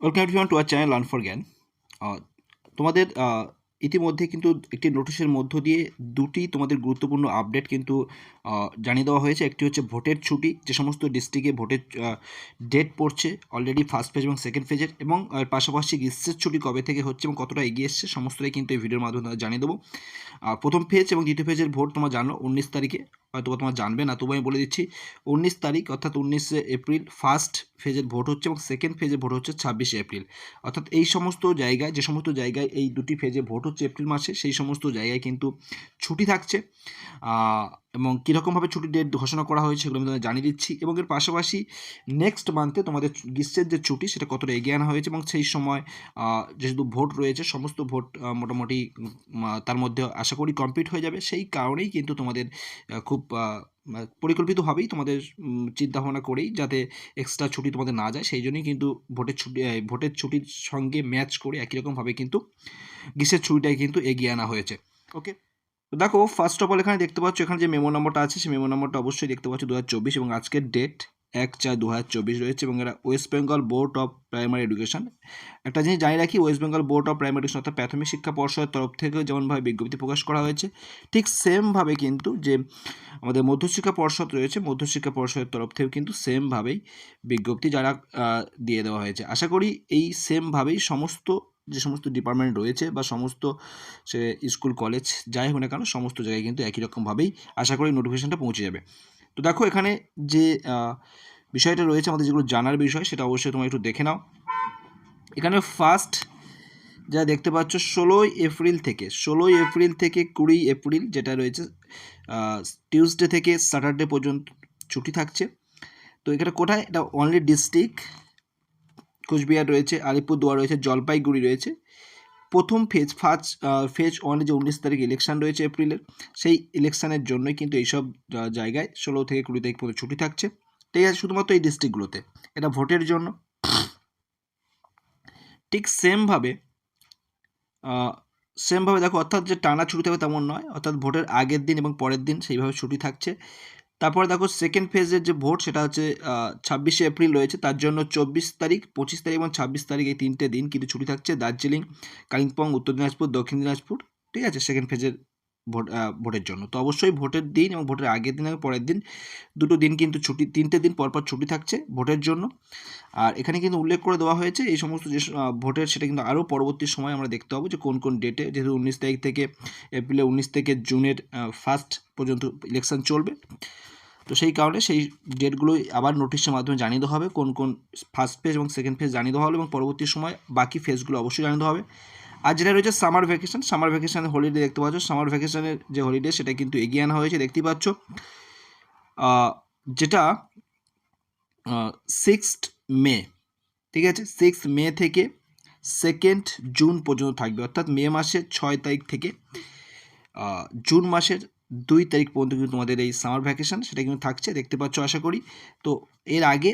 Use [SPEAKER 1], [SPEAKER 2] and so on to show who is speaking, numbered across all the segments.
[SPEAKER 1] Welcome everyone to our channel learn for জ্ঞান তোমাদের ইতিমধ্যে কিন্তু একটি নোটিশের মধ্য দিয়ে দুটি তোমাদের গুরুত্বপূর্ণ আপডেট কিন্তু জানিয়ে দেওয়া হয়েছে। একটি হচ্ছে ভোটের ছুটি, যে সমস্ত ডিস্ট্রিক্টে ভোটের ডেট পড়ছে অলরেডি ফার্স্ট ফেজ এবং সেকেন্ড ফেজের এবং পাশাপাশি গ্রীষ্মের ছুটি কবে থেকে হচ্ছে এবং কতটা এগিয়ে এসছে, সমস্তটাই কিন্তু এই ভিডিওর মাধ্যমে জানিয়ে দেবো। প্রথম ফেজ এবং দ্বিতীয় ফেজের ভোট তোমরা জানো উনিশ তারিখে। হয়তো তোমার জানবে না তবু আমি বলে দিচ্ছি, উনিশ তারিখ অর্থাৎ উনিশে এপ্রিল ফার্স্ট ফেজের ভোট হচ্ছে এবং সেকেন্ড ফেজে ভোট হচ্ছে ছাব্বিশে এপ্রিল। অর্থাৎ এই সমস্ত জায়গায়, যে সমস্ত জায়গায় এই দুটি ফেজে ভোট হচ্ছে এপ্রিল মাসে, সেই সমস্ত জায়গায় কিন্তু ছুটি থাকছে এবং কীরকমভাবে ছুটির ডেট ঘোষণা করা হয়েছে সেগুলো আমি তোমাদের জানিয়ে দিচ্ছি, এবং এর পাশাপাশি নেক্সট মান্থে তোমাদের গ্রীষ্মের যে ছুটি সেটা কতটা এগিয়ে আনা হয়েছে, এবং সেই সময় যেহেতু ভোট রয়েছে, সমস্ত ভোট মোটামুটি তার মধ্যে আশা করি কমপ্লিট হয়ে যাবে, সেই কারণেই কিন্তু তোমাদের খুব পরিকল্পিতভাবেই তোমাদের চিন্তাভাবনা করেই যাতে এক্সট্রা ছুটি তোমাদের না যায়, সেই জন্যই কিন্তু ভোটের ছুটি ভোটের ছুটির সঙ্গে ম্যাচ করে একই রকমভাবে কিন্তু গ্রীষ্মের ছুটিটাই কিন্তু এগিয়ে আনা হয়েছে ওকে তো দেখো ফার্স্ট অফ অল এখানে দেখতে পাচ্ছ, এখানে যে মেমো নম্বরটা আছে, সেই মেমো নম্বরটা অবশ্যই দেখতে পাচ্ছ দু এবং আজকের ডেট এক চার দু রয়েছে এবং এরা West Bengal board of primary education একটা জিনিস জানিয়ে রাখি West Bengal board of primary education অর্থাৎ প্রাথমিক শিক্ষা পর্ষদের তরফ থেকে যেমনভাবে বিজ্ঞপ্তি প্রকাশ করা হয়েছে, ঠিক সেমভাবে কিন্তু যে আমাদের মধ্যশিক্ষা পর্ষদ রয়েছে, মধ্যশিক্ষা পর্ষদের তরফ থেকেও কিন্তু সেমভাবেই বিজ্ঞপ্তি যারা দিয়ে দেওয়া হয়েছে। আশা করি এই সেমভাবেই সমস্ত যে সমস্ত ডিপার্টমেন্ট রয়েছে বা সমস্ত, সে স্কুল কলেজ যাই হোক না কেন, সমস্ত জায়গায় কিন্তু একই রকমভাবেই আশা করি নোটিফিকেশানটা পৌঁছে যাবে। তো দেখো এখানে যে বিষয়টা রয়েছে, আমাদের যেগুলো জানার বিষয়, সেটা অবশ্যই তোমরা একটু দেখে নাও। এখানে ফার্স্ট যা দেখতে পাচ্ছ, ষোলোই এপ্রিল থেকে, ষোলোই এপ্রিল থেকে কুড়ি এপ্রিল যেটা রয়েছে টিউসডে থেকে স্যাটারডে পর্যন্ত ছুটি থাকছে। তো এখানে কোথায়? এটা অনলি ডিস্ট্রিক্ট কোচবিহার রয়েছে, আলিপুরদুয়ার রয়েছে, জলপাইগুড়ি রয়েছে। প্রথম ফেজ ফার্স্ট ফেজ ওয়ানে যে উনিশ তারিখ ইলেকশান রয়েছে এপ্রিলের সেই ইলেকশানের জন্যই কিন্তু এইসব জায়গায় ষোলো থেকে কুড়ি তারিখ পর্যন্ত ছুটি থাকছে। ঠিক আছে শুধুমাত্র এই ডিস্ট্রিক্টগুলোতে এটা ভোটের জন্য। ঠিক সেমভাবে সেমভাবে দেখো, অর্থাৎ যে টানা ছুটি থাকবে তেমন নয়, অর্থাৎ ভোটের আগের দিন এবং পরের দিন সেইভাবে ছুটি থাকছে। তারপরে দেখো সেকেন্ড ফেজের যে ভোট সেটা হচ্ছে ছাব্বিশে এপ্রিল রয়েছে। তার জন্য চব্বিশ তারিখ, পঁচিশ তারিখ এবং ছাব্বিশ তারিখ এই তিনটে দিন কিন্তু ছুটি থাকছে। দার্জিলিং, কালিম্পং, উত্তর দিনাজপুর, দক্ষিণ দিনাজপুর, ঠিক আছে? সেকেন্ড ফেজের ভোট ভোটের জন্য। তো অবশ্যই ভোটের দিন এবং ভোটের আগের দিন এবং পরের দিন দুটো দিন কিন্তু ছুটি, তিনটে দিন পরপর ছুটি থাকছে ভোটের জন্য। আর এখানে কিন্তু উল্লেখ করে দেওয়া হয়েছে, এই সমস্ত যে ভোটের সেটা কিন্তু আরও পরবর্তী সময় আমরা দেখতে পাবো যে কোন কোন ডেটে যেহেতু উনিশ তারিখ থেকে এপ্রিলের উনিশ থেকে জুনের ফার্স্ট পর্যন্ত ইলেকশন চলবে। তো সেই কারণে সেই ডেটগুলোই আবার নোটিশের মাধ্যমে জানিয়ে দেওয়া হবে, কোন কোন ফার্স্ট ফেজ এবং সেকেন্ড ফেজ জানিয়ে দেওয়া হবে এবং পরবর্তী সময় বাকি ফেজগুলো অবশ্যই জানিয়ে দেওয়া হবে। আর যেটা রয়েছে সামার ভ্যাকেশন সামার ভ্যাকেশনের হলিডে দেখতে পাচ্ছ সামার ভ্যাকেশনের যে হলিডে সেটা কিন্তু এগিয়ে আনা হয়েছে, দেখতেই পাচ্ছ। যেটা সিক্সথ মে ঠিক আছে? সিক্স মে থেকে সেকেন্ড জুন পর্যন্ত থাকবে, অর্থাৎ মে মাসের ছয় তারিখ থেকে জুন মাসের দুই তারিখ পর্যন্ত কিন্তু তোমাদের এই সামার ভ্যাকেশন সেটা কিন্তু থাকছে, দেখতে পাচ্ছ, আশা করি। তো এর আগে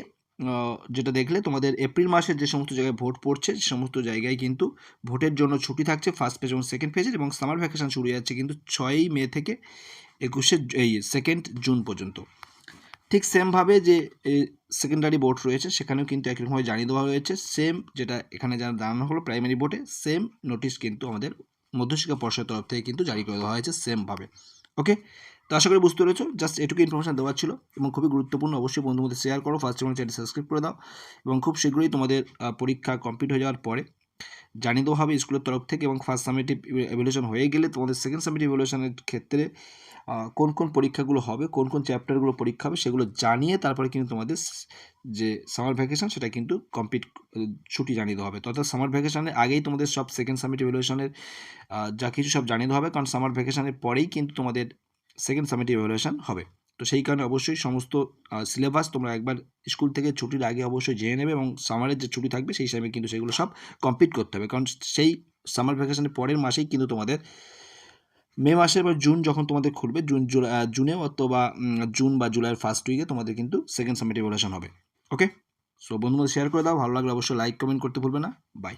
[SPEAKER 1] যেটা দেখলে তোমাদের এপ্রিল মাসের যে সমস্ত জায়গায় ভোট পড়ছে, সে সমস্ত জায়গায় কিন্তু ভোটের জন্য ছুটি থাকছে ফার্স্ট ফেজ এবং সেকেন্ড ফেজের এবং সামার ভ্যাকেশন শুরু যাচ্ছে কিন্তু ছয়ই মে থেকে একুশে এই সেকেন্ড জুন পর্যন্ত। ঠিক সেমভাবে যে সেকেন্ডারি বোর্ড রয়েছে, সেখানেও কিন্তু একইরকমভাবে জানিয়ে দেওয়া হয়েছে। সেম যেটা এখানে যা জানানো হলো প্রাইমারি বোর্ডে সেম নোটিশ কিন্তু আমাদের মধ্যশিক্ষা পর্ষদের তরফ থেকে কিন্তু জারি করে দেওয়া হয়েছে সেমভাবে ওকে তো আশা করি বুঝতে পেরেছ। জাস্ট এটুকু ইনফরমেশন দেওয়ার ছিল এবং খুবই গুরুত্বপূর্ণ। অবশ্যই বন্ধুর মধ্যে শেয়ার করো। ফার্স্ট এবং চ্যানেল সাবস্ক্রাইব করে দাও এবং খুব শীঘ্রই তোমাদের পরীক্ষা কমপ্লিট হয়ে যাওয়ার পরে জানিয়ে দেওয়া হবে স্কুলের তরফ থেকে এবং ফার্স্ট সামিটিভ এভলিউশন হয়ে গেলে তোমাদের সেকেন্ড সামিটিভ এভলিউশনের ক্ষেত্রে কোন কোন পরীক্ষাগুলো হবে, কোন কোন চ্যাপ্টারগুলো পরীক্ষা হবে সেগুলো জানিয়ে তারপরে কিন্তু তোমাদের যে সামার ভ্যাকেশন সেটা কিন্তু কমপ্লিট ছুটি জানিয়ে দেওয়া হবে। অর্থাৎ সামার ভ্যাকেশনের আগেই তোমাদের সব সেকেন্ড সামিট ইভ্যালুয়েশনের যা কিছু সব জানিয়ে দেওয়া হবে কারণ সামার ভ্যাকেশনের পরেই কিন্তু তোমাদের সেকেন্ড সামিট ইভ্যালুয়েশন হবে। তো সেই কারণে অবশ্যই সমস্ত সিলেবাস তোমরা একবার স্কুল থেকে ছুটির আগে অবশ্যই জেনে নেবে এবং সামারের যে ছুটি থাকবে সেই সময় কিন্তু সেগুলো সব কমপ্লিট করতে হবে। কারণ সেই সামার ভ্যাকেশনের পরের মাসেই কিন্তু তোমাদের মে মাসে বা জুন যখন তোমাদের খুলবে, জুন, জুলাই জুনে অথবা জুন বা জুলাইয়ের ফার্স্ট উইকে তোমাদের কিন্তু সেকেন্ড সামিট ইভ্যালুয়েশন হবে। ওকে সো বন্ধুদের শেয়ার করে দাও, ভালো লাগলে অবশ্যই লাইক কমেন্ট করতে ভুলবে না। বাই